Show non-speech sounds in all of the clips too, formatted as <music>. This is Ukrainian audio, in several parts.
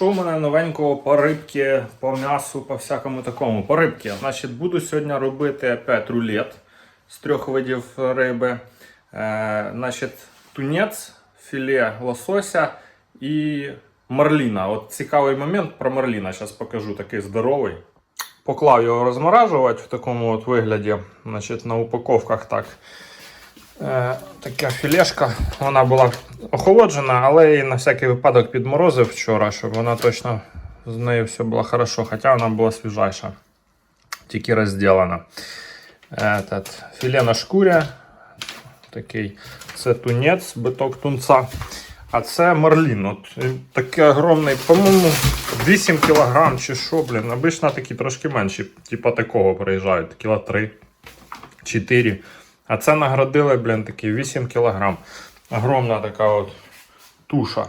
Що у мене новенького по рибки, по м'ясу, по всякому такому. По рибки. Значить, буду сьогодні робити опять рулет з трьох видів риби. Е, значить, тунець, філе лосося і марліна. От цікавий момент про марліна. Зараз покажу такий здоровий. Поклав його розморажувати в такому от вигляді. Значить, на упаковках так. Е, така філешка. Вона була охолоджена, але її на всякий випадок підморозив вчора, щоб вона точно з нею все було хорошо, хоча вона була свіжайша, тільки розділена. Этот, філе на шкурі. Такий. Це тунець, биток тунца. А це марлін. От, такий огромний, по-моєму, 8 кг чи що, блін. Обично такі трошки менші, типа такого приїжджають, кіла 3, 4. А це наградили, блін, такі 8 кг. Огромна така от туша.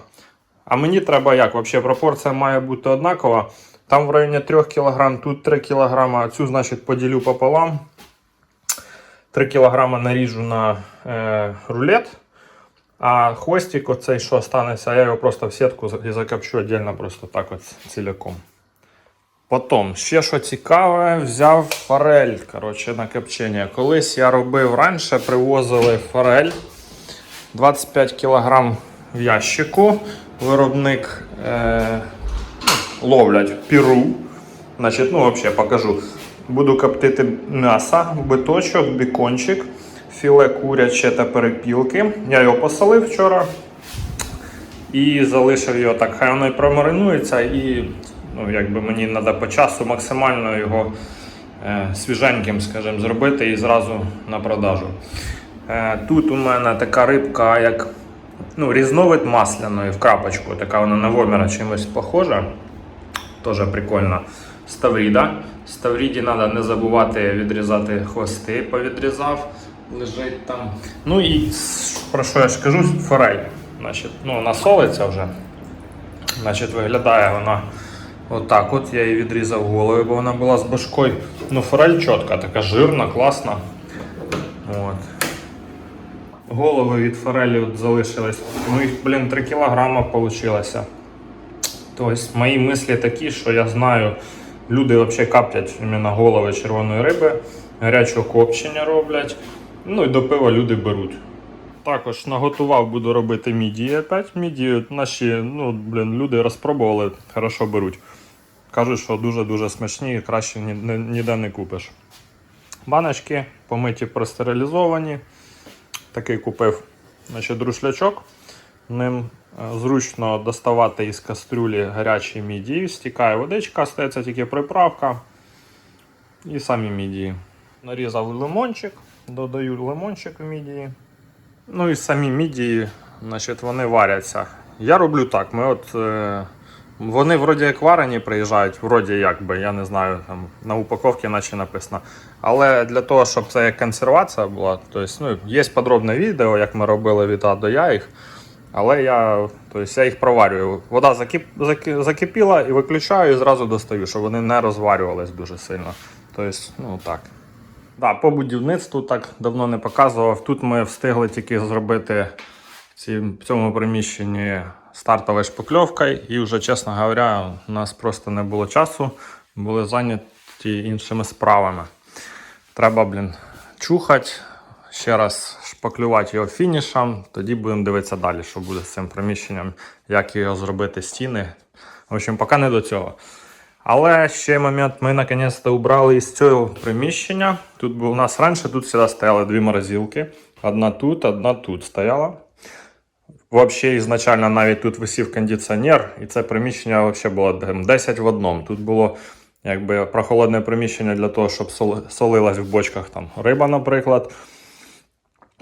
А мені треба як? Взагалі пропорція має бути однакова. Там в районі 3 кг, тут 3 кг, цю, значить, поділю пополам. 3 кг наріжу на е, рулет. А хвостик, оцей, що станеться, я його просто в сітку і закопчу віддільно просто так от ціляком. Потім, ще що цікаве, взяв форель коротше, на копчення. Колись я робив раніше, привозили форель 25 кг в ящику. Виробник е, ловлять піру. Значить, ну, взагалі покажу. Буду коптити м'ясо, биточок, бікончик, філе куряче та перепілки. Я його посолив вчора і залишив його так. Хай воно і промаринується і ну, якби мені треба по часу максимально його е, свіженьким скажімо, зробити і зразу на продажу. Е, тут у мене така рибка, як ну, різновид масляної в крапочку. Така вона на вомера чимось похожа. Теж прикольно. Ставріда. Ставріді треба не забувати відрізати хвости, повідрізав. Лежить там. Ну і про що я ж кажу, форель. Значить, ну, вона солиться вже. Значить, виглядає вона отак. От я її відрізав головою, бо вона була з башкою. Ну, форель чітка, така жирна, класна. От. Голови від форелі от залишились. Ну їх, блін, 3 кілограма вийшло. Тобто мої мислі такі, що я знаю, люди взагалі каплять іменно голови червоної риби, гарячого копчення роблять. Ну і до пива люди беруть. Також наготував, буду робити мідії опять. Мідії наші ну, блін, люди розпробували, хорошо беруть. Кажуть, що дуже-дуже смачні і краще ні- ні- ніде не купиш. Баночки помиті простерилізовані. Такий купив значить, друшлячок. Ним е, зручно доставати із кастрюлі гарячі мідії. Стікає водичка, стається тільки приправка. І самі мідії. Нарізав лимончик, додаю лимончик в мідії. Ну і самі мідії, значить, вони варяться. Я роблю так. Ми от, е, вони вроді як варені приїжджають, вроді як би, я не знаю, там на упаковці наче написано. Але для того, щоб це як консервація була, то есть, ну, є подробне відео, як ми робили від А до Я їх. Але я, то есть, я їх проварюю. Вода закип, заки- закипіла і виключаю і зразу достаю, щоб вони не розварювались дуже сильно. Тобто, ну так. Да, по будівництву так давно не показував. Тут ми встигли тільки зробити в цьому приміщенні стартова шпакльовка, і вже, чесно говоря, у нас просто не було часу, були зайняті іншими справами. Треба, блін, чухати, ще раз шпаклювати його фінішем, тоді будемо дивитися далі, що буде з цим приміщенням, як його зробити стіни. В общем, поки не до цього. Але ще момент, ми наконець-то убрали із цього приміщення. Тут у нас раніше тут завжди стояли дві морозилки. Одна тут, одна тут стояла. Взагалі, ізначально навіть тут висів кондиціонер, і це приміщення взагалі було 10 в одному. Тут було якби прохолодне приміщення для того, щоб солилась в бочках там риба, наприклад.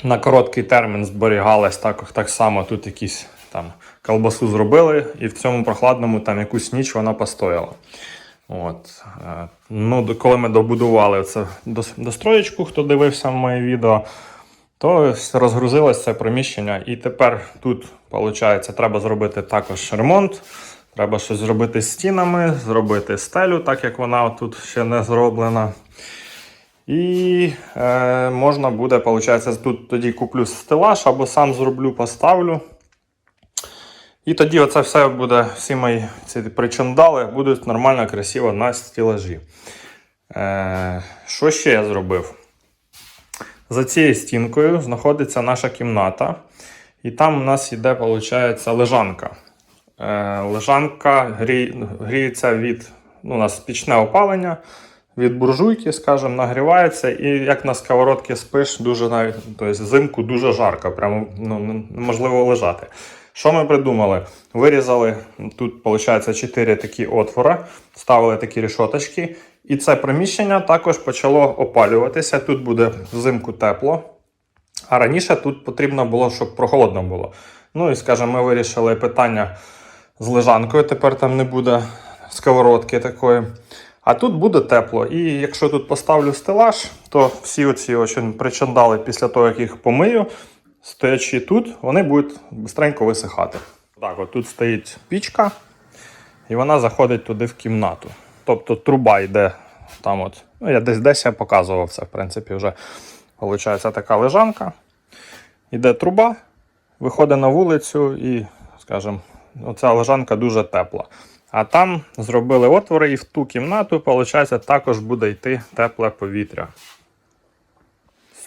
На короткий термін зберігалась так, так само. Тут якісь там колбасу зробили, і в цьому прохладному там якусь ніч вона постояла. От. е, Ну, коли ми добудували це достроєчку, хто дивився моє відео, то розгрузилось це приміщення. І тепер тут, виходить, треба зробити також ремонт. Треба щось зробити з стінами, зробити стелю, так як вона тут ще не зроблена. І е, можна буде, виходить, тут тоді куплю стелаж або сам зроблю, поставлю. І тоді оце все буде, всі мої ці причандали будуть нормально, красиво на стілажі. Е, що ще я зробив? За цією стінкою знаходиться наша кімната. І там у нас йде, виходить, лежанка. Е, лежанка грі... гріється від ну, у нас пічне опалення, від буржуйки, скажімо, нагрівається, і як на сковородці спиш, дуже навіть тобто, взимку дуже жарко, прямо ну, неможливо лежати. Що ми придумали? Вирізали тут, виходить, 4 такі отвори, ставили такі рішоточки, і це приміщення також почало опалюватися. Тут буде взимку тепло. А раніше тут потрібно було, щоб прохолодно було. Ну і скажімо, ми вирішили питання з лежанкою. Тепер там не буде сковородки такої. А тут буде тепло. І якщо тут поставлю стелаж, то всі оці ось причандали після того, як їх помию, стоячи тут, вони будуть швидко висихати. Так, от тут стоїть пічка, і вона заходить туди в кімнату. Тобто труба йде там от. Ну, я десь десь я показував це, в принципі, вже виходить така лежанка. Йде труба, виходить на вулицю і, скажімо, оця лежанка дуже тепла. А там зробили отвори і в ту кімнату, виходить, також буде йти тепле повітря.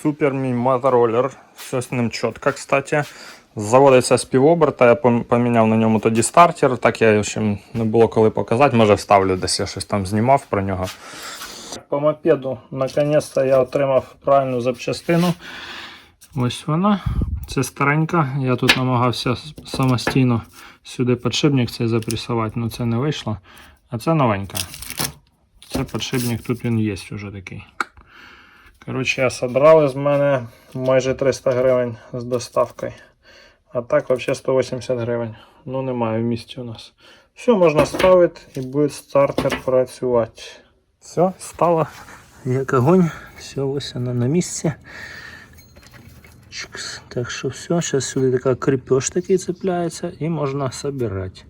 Супер мій мотороллер. Все з ним чітко, кстати. Заводиться з півоберта, я поміняв на ньому тоді стартер, так я ще не було коли показати. Може вставлю десь я щось там знімав про нього. По мопеду, наконець-то я отримав правильну запчастину. Ось вона. Це старенька. Я тут намагався самостійно сюди підшипник цей запресувати, але це не вийшло. А це новенька. Це підшипник, тут він є вже такий. Коротше, я содрали з мене майже 300 гривень з доставкою. А так взагалі 180 гривень. Ну немає в місті у нас. Все, можна ставити і буде стартер працювати. Все, стало як огонь. Все, ось вона на місці. Чикс. Так що все, зараз сюди така кріпеж такий цепляється і можна збирати.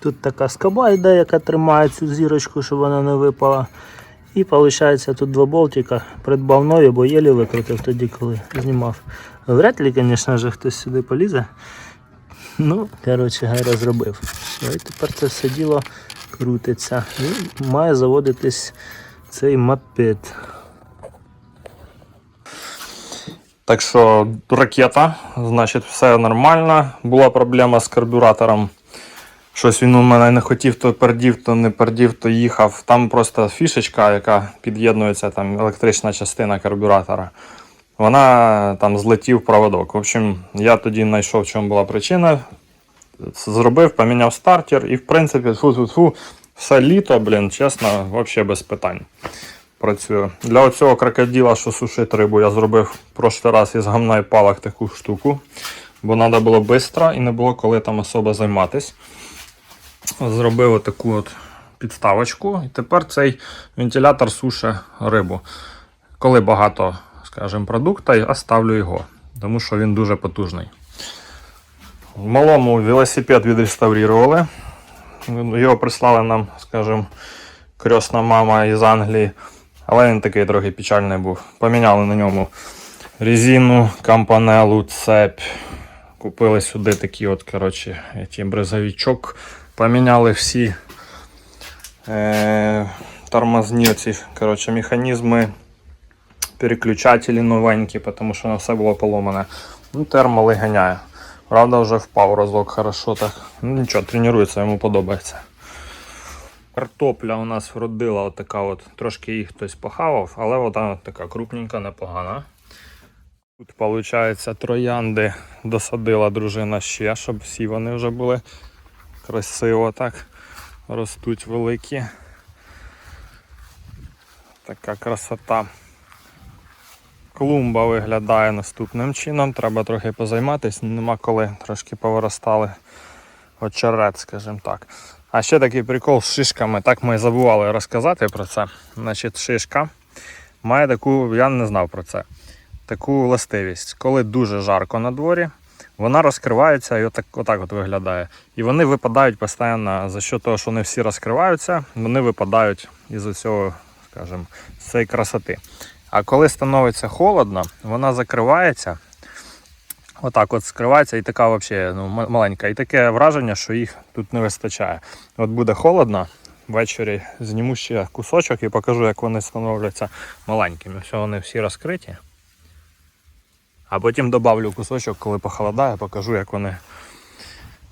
Тут така скоба йде, яка тримає цю зірочку, щоб вона не випала. І виходить тут два болтика. Придбав нові, бо єлі викрутив тоді, коли знімав. Вряд ли, звісно хтось сюди полізе. Ну, коротше, гай розробив. Все, і тепер це все діло крутиться. І має заводитись цей мопед. Так що ракета, значить, все нормально. Була проблема з карбюратором. Щось він у мене не хотів, то пердів, то не пердів, то їхав. Там просто фішечка, яка під'єднується, там електрична частина карбюратора. Вона там злетів проводок. В общем, я тоді знайшов, в чому була причина. Зробив, поміняв стартер і, в принципі, фу-фу-фу, все літо, блін, чесно, взагалі без питань. Працює. Для оцього крокодила, що сушить рибу, я зробив в прошлий раз із гамна і палок таку штуку. Бо треба було швидко і не було коли там особо займатися. Зробив отаку от підставочку. І тепер цей вентилятор сушить рибу. Коли багато, скажімо, продукту, я ставлю його, тому що він дуже потужний. В малому велосипед відреставрували. Його прислали нам, скажімо, крісна мама із Англії. Але він такий трохи печальний був. Поміняли на ньому резину, кампанелу, цепь. Купили сюди такі от, коротше, ті бризовичок. Поміняли всі е, тормозні оці, коротше, механізми, переключателі новенькі, тому що воно все було поломане. Ну, термали ганяє. Правда, вже впав разок хорошо так. Ну нічого, тренується, йому подобається. Картопля у нас вродила отака от, трошки їх хтось похавав, але вона така крупненька, непогана. Тут, виходить, троянди досадила дружина ще, щоб всі вони вже були красиво так ростуть великі. Така красота. Клумба виглядає наступним чином. Треба трохи позайматися, нема коли трошки повиростали очерет, скажімо так. А ще такий прикол з шишками. Так ми забували розказати про це. Значить, шишка має таку, я не знав про це, таку властивість. Коли дуже жарко на дворі, вона розкривається і отак, отак от виглядає. І вони випадають постійно за що того, що вони всі розкриваються, вони випадають із цього, скажімо, цієї красоти. А коли становиться холодно, вона закривається, Отак от скривається і така взагалі ну, маленька. І таке враження, що їх тут не вистачає. От буде холодно, ввечері зніму ще кусочок і покажу, як вони становляться маленькими. Все, вони всі розкриті. А потім додавлю кусочок, коли похолодає, покажу, як вони,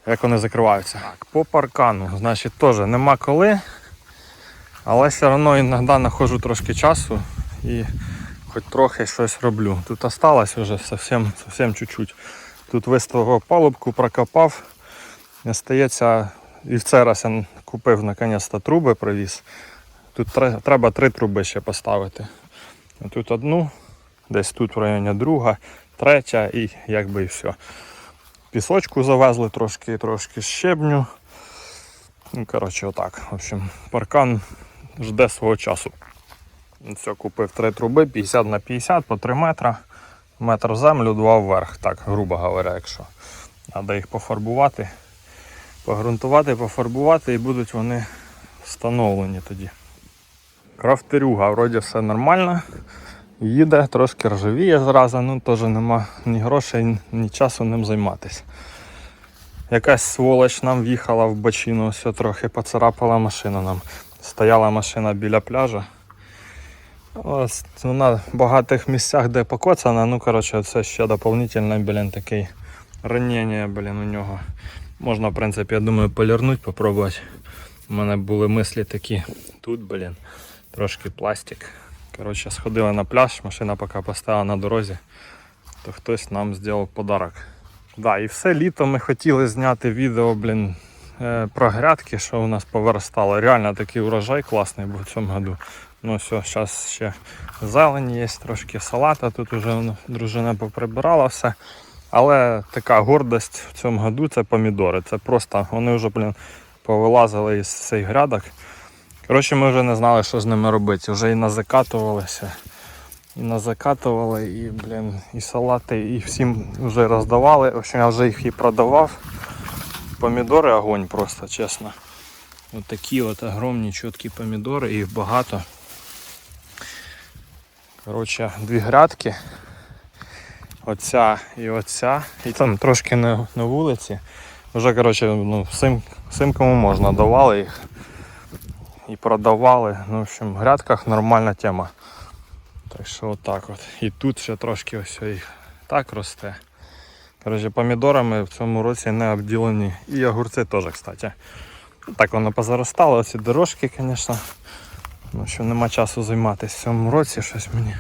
як вони закриваються. Так, по паркану, значить, теж нема коли, але все одно іноді знаходжу трошки часу і хоч трохи щось роблю. Тут осталось вже зовсім, зовсім чуть-чуть. Тут виставив палубку, прокопав. Остається, і в цей раз я купив наконець-то труби, привіз. Тут треба три труби ще поставити. Тут одну, десь тут в районі друга, третя і якби і все. Пісочку завезли трошки, трошки щебню. Ну, коротше, отак. В общем, паркан жде свого часу. Все, купив три труби 50 на 50 по 3 метра. Метр в землю, два вверх, так, грубо говоря, якщо. Треба їх пофарбувати, погрунтувати, пофарбувати і будуть вони встановлені тоді. Крафтерюга, вроді все нормально. Їде, трошки ржавіє зразу, ну теж нема ні грошей, ні часу ним займатися. Якась сволоч нам в'їхала в бочину, все трохи поцарапала машину нам. Стояла машина біля пляжа. Ось вона в багатих місцях, де покоцана, ну коротше, це ще дополнительно, блін, такий ранення, блін, у нього. Можна, в принципі, я думаю, полірнути, попробувати. У мене були мислі такі. Тут, блін, трошки пластик. Коротше, сходили на пляж, машина поки поставила на дорозі, то хтось нам зробив подарок. Да, і все літо ми хотіли зняти відео, блін, е, про грядки, що у нас повиростало. Реально такий урожай класний був в цьому году. Ну все, зараз ще зелені є, трошки салата. Тут вже дружина поприбирала все. Але така гордость в цьому году це помідори. Це просто вони вже блін, повилазили із цих грядок. Коротше, ми вже не знали, що з ними робити. Вже і назакатувалися, і назакатували, і, блін, і салати, і всім вже роздавали. В общем, я вже їх і продавав. Помідори огонь просто, чесно. Ось такі от огромні чіткі помідори, їх багато. Коротше, дві грядки. Оця і оця. І там трошки на, на вулиці. Вже коротше, ну, всім, всім кому можна давали їх і продавали. Ну, в общем, в грядках нормальна тема. Так що отак от. І тут ще трошки ось їх так росте. Коротше, помідорами в цьому році не обділені. І огурці теж, кстати. Так воно позаростало, ці дорожки, звісно. Ну, що нема часу займатися в цьому році щось мені.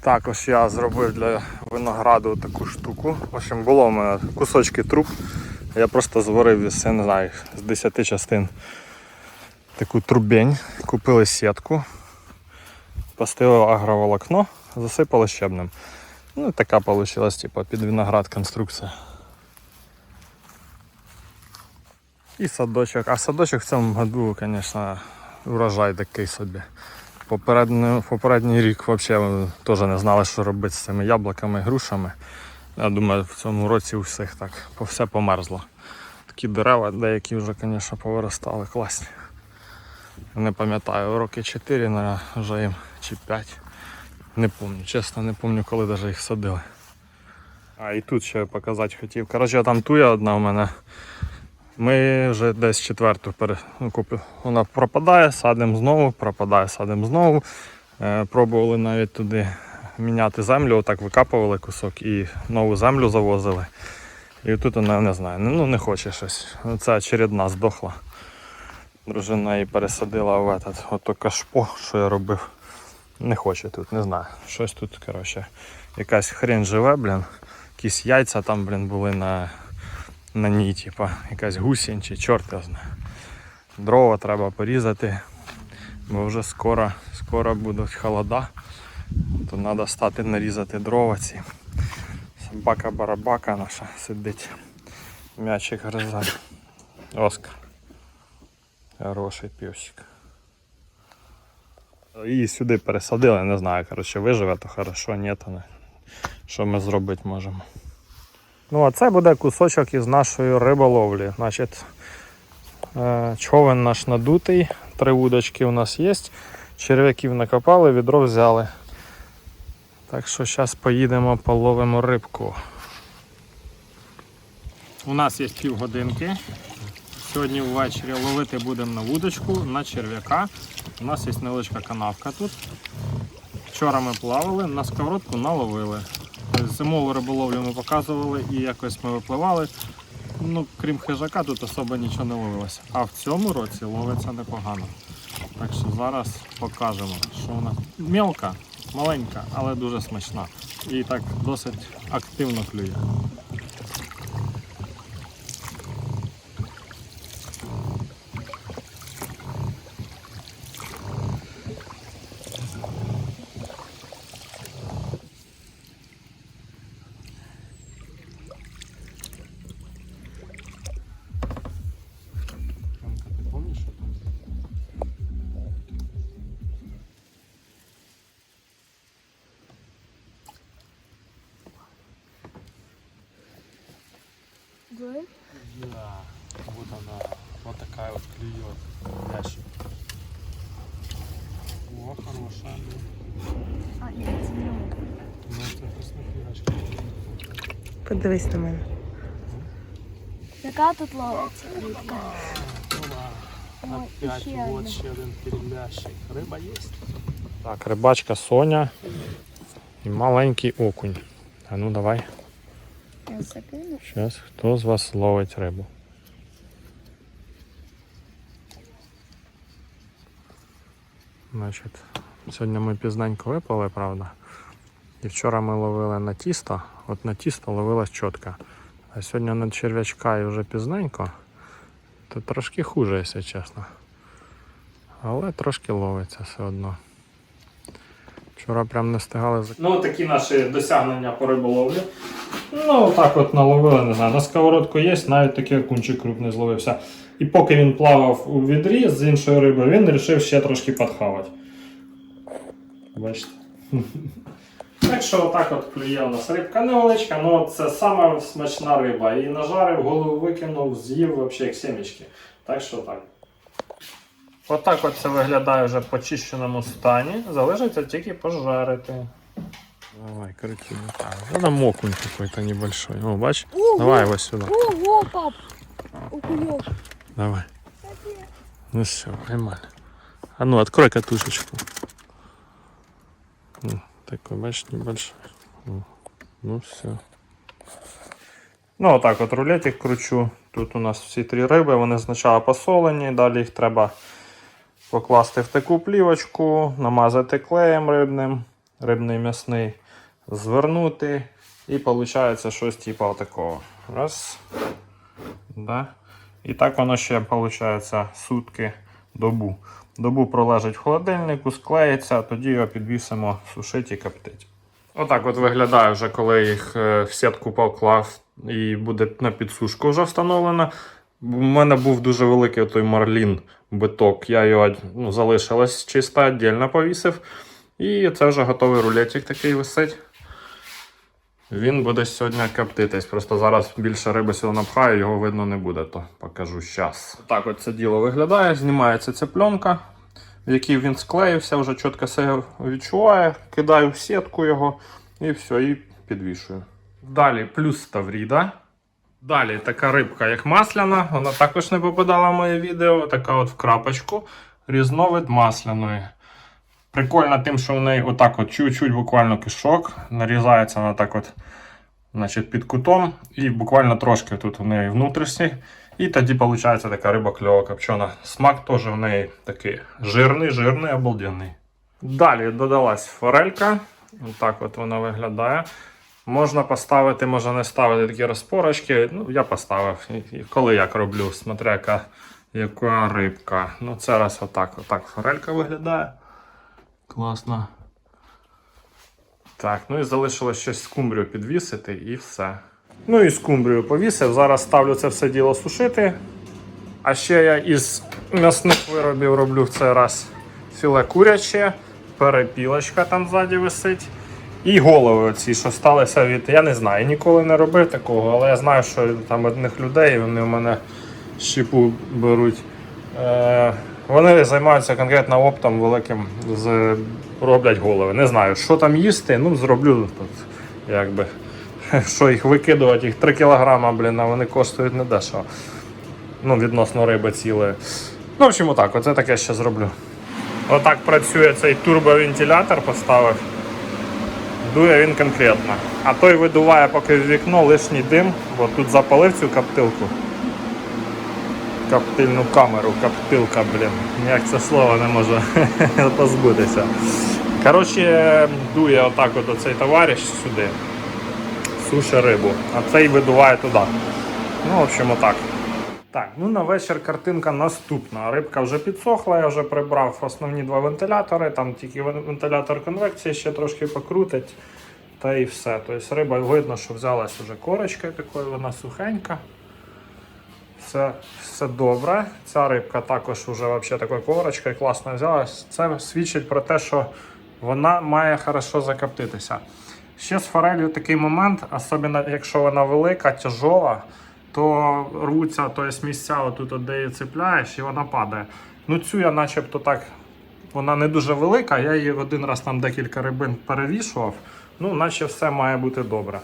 Також я зробив для винограду таку штуку. В общем, було в мене кусочки труб. Я просто зварив я не знаю, з 10 частин таку трубень. Купили сітку, поставили агроволокно, засипали щебнем. Ну і така вийшла, типу, під виноград конструкція. І садочок. А садочок в цьому году, звісно, урожай такий собі. Попередній, попередній рік взагалі теж не знали, що робити з цими яблуками, грушами. Я думаю, в цьому році у всіх так все померзло. Такі дерева деякі вже, звісно, повиростали, класні. Не пам'ятаю, роки 4, наверное, вже їм чи 5. Не пам'ятаю, чесно, не пам'ятаю, коли навіть їх садили. А і тут ще показати хотів. Коротше, там туя одна у мене. Ми вже десь четверту пере... ну, Вона пропадає, садимо знову, пропадає, садимо знову. Е, пробували навіть туди міняти землю, отак викапували кусок і нову землю завозили. І тут вона не знаю, ну не хоче щось. Це очередна здохла. Дружина її пересадила в этот, ото кашпо, що я робив. Не хоче тут, не знаю. Щось тут, коротше, якась хрень живе, блін. Якісь яйця там, блін, були на, на ній, типа, якась гусінь чи чорт я знаю. Дрова треба порізати, бо вже скоро, скоро будуть холода. То треба стати нарізати дрова ці. Собака барабака наша сидить. М'ячик гризе. Оскар. Хороший півчик. Її сюди пересадили, не знаю, коротше, виживе, то хорошо, ні, то не. Що ми зробити можемо. Ну, а це буде кусочок із нашої риболовлі. Значить, е, човен наш надутий, три вудочки у нас є. Черв'яків накопали, відро взяли. Так що зараз поїдемо половимо рибку. У нас є півгодинки. Сьогодні ввечері ловити будемо на вудочку, на черв'яка. У нас є невеличка канавка тут. Вчора ми плавали, на сковородку наловили. Зимову риболовлю ми показували і якось ми випливали. Ну, крім хижака, тут особо нічого не ловилося. А в цьому році ловиться непогано. Так що зараз покажемо, що вона мілка, маленька, але дуже смачна. І так досить активно клює. Ти помниш, що там? Да? Да, вот она, вот такая вот клюет ящик. Хорошая. А, ні, це. Ну. Подивись на мене. Яка тут ловиться рибка? Опять ще вот одна. ще один перелящик. Риба є. Так, рибачка Соня і маленький окунь. А ну давай. Я закину. Зараз, хто з вас ловить рибу? Значить, сьогодні ми пізненько випали, правда. І вчора ми ловили на тісто. От на тісто ловилась чітко. А сьогодні на черв'ячка і вже пізненько. То трошки хуже, якщо чесно. Але трошки ловиться все одно. Вчора прям не встигали. Ну, такі наші досягнення по риболовлі. Ну, так от наловили, не знаю. На сковородку є, навіть такий окунчик крупний зловився. І поки він плавав у відрі з іншою рибою, він вирішив ще трошки підхавати. Бачите? Так що отак от клює у нас рибка невеличка, ну це сама смачна риба. І нажарив, голову викинув, з'їв взагалі як сімечки. Так що так. Отак от це виглядає вже в почищеному стані. Залишиться тільки пожарити. Давай, крути. Ну там окунь какой-то небольшой. О, бач? Ого! Давай его сюда. Ого, пап! Окуньок. Давай. Ну все, поймали. А ну, открой катушечку. Ну, такой, бачиш, небольшой. Ну, Ну все. Ну, отак от рулетик кручу. Тут у нас всі три риби, вони спочатку посолені, далі їх треба покласти в таку плівочку, намазати клеєм рибним, рибний м'ясний, звернути. І виходить щось типу такого. Раз. Да. І так воно ще виходить сутки добу. Добу пролежить в холодильнику, склеїться, а тоді його підвісимо сушити і коптить. Отак от виглядає вже, коли їх е, в сітку поклав і буде на підсушку вже встановлено. У мене був дуже великий той марлін биток. Я його ну, залишилось чисто, віддільно повісив. І це вже готовий рулетик такий висить. Він буде сьогодні коптитись. Просто зараз більше риби сюди напхаю, його видно не буде, то покажу зараз. Так от це діло виглядає. Знімається ця пленка, в якій він склеївся, вже чітко все відчуває. Кидаю в сітку його і все, і підвішую. Далі плюс ставріда. Далі така рибка, як масляна, вона також не попадала в моє відео. Така от в крапочку. Різновид масляної. Прикольно тим, що в неї отак от чуть-чуть буквально кишок. Нарізається вона так от значить, під кутом. І буквально трошки тут у неї внутрішній. І тоді виходить така риба кльова копчена. Смак теж в неї такий жирний, жирний, обалденний. Далі додалась форелька. Отак от вона виглядає. Можна поставити, можна не ставити такі розпорочки. Ну, я поставив. Коли як роблю, смотря яка, яка рибка. Ну, це раз отак, отак форелька виглядає. Класно. Так, ну і залишилось щось скумбрію підвісити і все. Ну і скумбрію повісив. Зараз ставлю це все діло сушити. А ще я із м'ясних виробів роблю в цей раз філе куряче, перепілочка там ззаді висить. І голови оці, що сталися від. Я не знаю, ніколи не робив такого, але я знаю, що там одних людей вони в мене щепу беруть. Е, вони займаються конкретно оптом великим, з, роблять голови. Не знаю, що там їсти, ну зроблю тут якби <laughs> що їх викидувати, їх 3 кілограма, блін, а вони коштують недешево. Ну, відносно риби цілої. Ну, в общем, отак, оце таке ще зроблю. Отак працює цей турбовентилятор, поставив. Дує він конкретно. А той видуває поки в вікно лишній дим, бо тут запалив цю каптилку. Каптильну камеру, каптилка, блін. Ніяк це слово не можу <laughs> позбутися. Коротше, дує отак от оцей товариш сюди. Суше рибу, а цей видуває туди. Ну, в общем, отак. Так, ну на вечір картинка наступна. Рибка вже підсохла, я вже прибрав основні два вентилятори, там тільки вентилятор конвекції ще трошки покрутить. Та і все. Тобто риба видно, що взялась вже корочкою такою, вона сухенька. Все, все добре. Ця рибка також вже вообще такою корочкою класно взялась. Це свідчить про те, що вона має хорошо закоптитися. Ще з форелью такий момент, особливо якщо вона велика, тяжова, то рвуться тобто місця отут, де її цепляєш, і вона падає. Ну цю я начебто так, вона не дуже велика, я її один раз там декілька рибин перевішував, ну наче все має бути добре.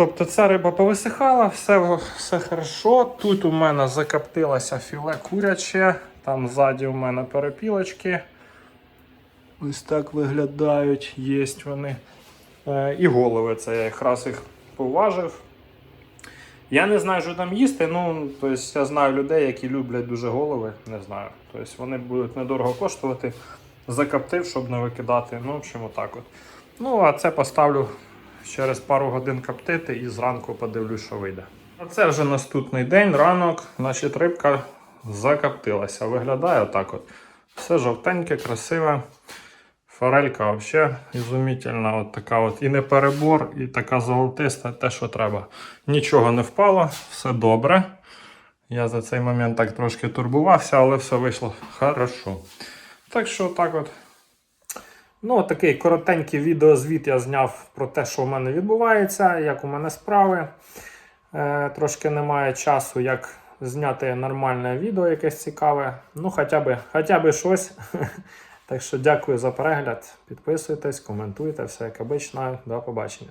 Тобто ця риба повисихала, все, все хорошо. Тут у мене закоптилося філе куряче, там ззаді у мене перепілочки. Ось так виглядають, є вони. Е, і голови, це я якраз їх поважив. Я не знаю, що там їсти. Ну, тобто я знаю людей, які люблять дуже голови. Не знаю. Тобто вони будуть недорого коштувати. Закоптив, щоб не викидати. Ну, в общем, отак от. Ну, а це поставлю через пару годин коптити і зранку подивлюсь, що вийде. А це вже наступний день, ранок, значить рибка закоптилася. Виглядає отак от. Все жовтеньке, красиве. Форелька взагалі ізумітельна, от така от і не перебор, і така золотиста, те, що треба. Нічого не впало, все добре. Я за цей момент так трошки турбувався, але все вийшло хорошо. Так що так от. Ну, такий коротенький відеозвіт я зняв про те, що в мене відбувається, як у мене справи. Е, трошки немає часу, як зняти нормальне відео, якесь цікаве. Ну, хоча б, хоча б щось. <laughs> Так що дякую за перегляд. Підписуйтесь, коментуйте, все як обично. До побачення.